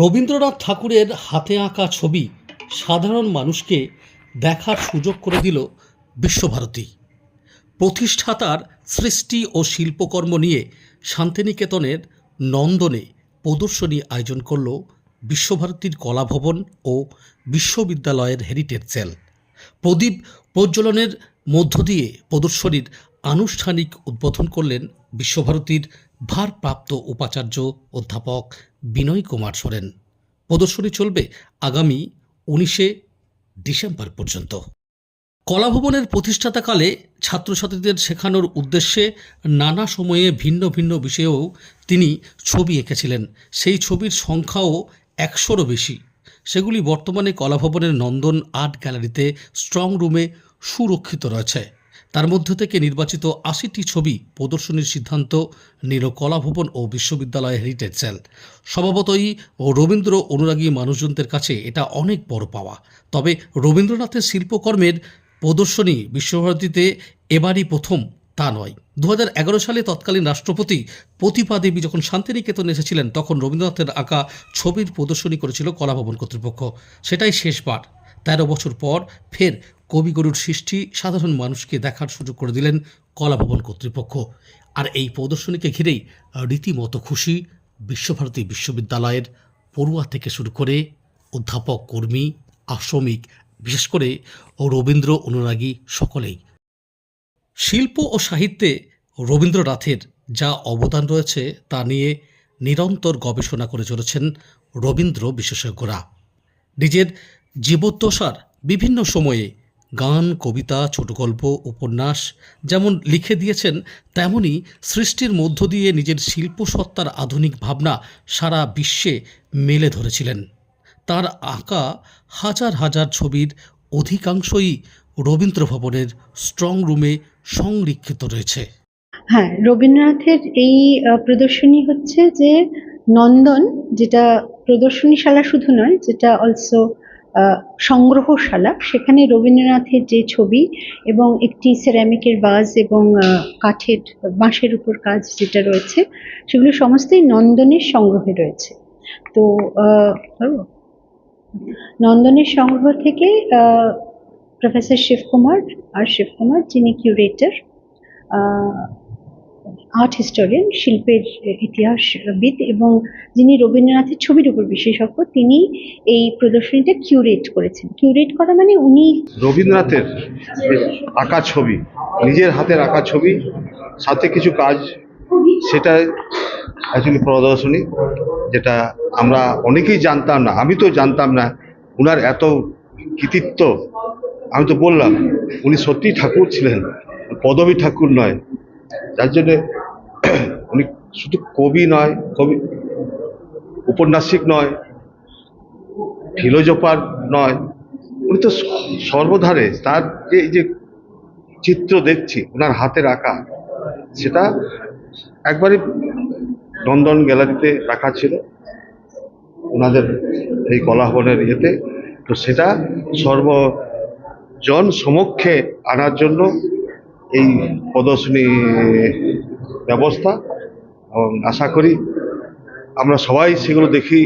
রবীন্দ্রনাথ ঠাকুরের হাতে আঁকা ছবি সাধারণ মানুষকে দেখার সুযোগ করে দিল বিশ্বভারতী। প্রতিষ্ঠাতার সৃষ্টি ও শিল্পকর্ম নিয়ে শান্তিনিকেতনের নন্দনে প্রদর্শনী আয়োজন করল বিশ্বভারতীর কলাভবন ও বিশ্ববিদ্যালয়ের হেরিটেজ সেল। প্রদীপ প্রজ্বলনের মধ্য দিয়ে প্রদর্শনীর আনুষ্ঠানিক উদ্বোধন করলেন বিশ্বভারতীর ভারপ্রাপ্ত উপাচার্য অধ্যাপক বিনয় কুমার সোরেন। প্রদর্শনী চলবে আগামী উনিশে ডিসেম্বর পর্যন্ত। কলাভবনের প্রতিষ্ঠাতাকালে ছাত্রছাত্রীদের শেখানোর উদ্দেশ্যে নানা সময়ে ভিন্ন ভিন্ন বিষয়েও তিনি ছবি এঁকেছিলেন। সেই ছবির সংখ্যাও একশোরও বেশি। সেগুলি বর্তমানে কলাভবনের নন্দন আর্ট গ্যালারিতে স্ট্রং রুমে সুরক্ষিত রয়েছে। তার মধ্য থেকে নির্বাচিত আশিটি ছবি প্রদর্শনীর সিদ্ধান্ত নিল কলাভবন ও বিশ্ববিদ্যালয় হেরিটেজ সেল স্বভাবতই ও রবীন্দ্র অনুরাগী মানুষজনদের কাছে এটা অনেক বড় পাওয়া। তবে রবীন্দ্রনাথের শিল্পকর্মের প্রদর্শনী বিশ্বভারতীতে এবারই প্রথম তা নয়। দু সালে তৎকালীন রাষ্ট্রপতি প্রতিভা দেবী যখন শান্তিনিকেতন এসেছিলেন, তখন রবীন্দ্রনাথের আঁকা ছবির প্রদর্শনী করেছিল কলাভবন কর্তৃপক্ষ। সেটাই শেষবার। তেরো বছর পর ফের কবিগুরুর সৃষ্টি সাধারণ মানুষকে দেখার সুযোগ করে দিলেন কলাভবন কর্তৃপক্ষ। আর এই প্রদর্শনীকে ঘিরেই রীতিমতো খুশি বিশ্বভারতী বিশ্ববিদ্যালয়ের পড়ুয়া থেকে শুরু করে অধ্যাপক, কর্মী, আশ্রমিক, বিশেষ করে ও রবীন্দ্র অনুরাগী সকলেই। শিল্প ও সাহিত্যে রবীন্দ্রনাথের যা অবদান রয়েছে তা নিয়ে নিরন্তর গবেষণা করে চলেছেন রবীন্দ্র বিশেষজ্ঞরা। নিজের জীবদ্দশার বিভিন্ন সময়ে গান, কবিতা ছোট গল্প উপন্যাস যেমন লিখে দিয়েছেন, তেমনি সৃষ্টির মধ্য দিয়ে নিজের শিল্পসত্তার আধুনিক ভাবনা সারা বিশ্বে মেলে ধরেছিলেন। তার আঁকা হাজার হাজার ছবির অধিকাংশই রবীন্দ্র ভবনের স্ট্রং রুমে সংরক্ষিত রয়েছে। হ্যাঁ রবীন্দ্রনাথের এই প্রদর্শনী হচ্ছে যে নন্দন যেটা প্রদর্শনীশালা শুধু নয়, যেটা অলসো সংগ্রহশালা। সেখানে রবীন্দ্রনাথের যে ছবি এবং একটি সেরামিকের বাজ এবং কাঠের বাঁশের উপর কাজ যেটা রয়েছে, সেগুলো সমস্তই নন্দনের সংগ্রহে রয়েছে। তো নন্দনের সংগ্রহ থেকে প্রফেসর শিবকুমার আর শিবকুমার যিনি কিউরেটর আর্ট হিস্টোরিয়ান শিল্পের ইতিহাসবিদ এবং যিনি রবীন্দ্রনাথের ছবির উপর বিশেষজ্ঞ, তিনি এই প্রদর্শনীটা কিউরেট করেছেন। কিউরেট করা মানে উনি রবীন্দ্রনাথের আঁকা ছবি, নিজের হাতের আঁকা ছবি, সাথে কিছু কাজ, সেটা অ্যাকচুয়ালি প্রদর্শনী, যেটা আমরা অনেকেই জানতাম না, আমি তো জানতাম না উনার এত কৃতিত্ব। আমি তো বললাম, উনি সত্যিই ঠাকুর ছিলেন, পদবী ঠাকুর নয় যার জন্যে উনি শুধু কবি নয়, কবি উপন্যাসিক নয়, ফিলোজফার নয়, উনি তো সর্বধারে তার যে যে চিত্র দেখছি, ওনার হাতে আঁকা, সেটা একবারই নন্দন গ্যালারিতে রাখা ছিল। ওনাদের এই কলাভবনের ইয়েতে। তো সেটা সর্বজন সমক্ষে আনার জন্য এই প্রদর্শনী ব্যবস্থা এবং আশা করি আমরা সবাই সেগুলো দেখি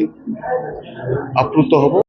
আপ্লুত হব।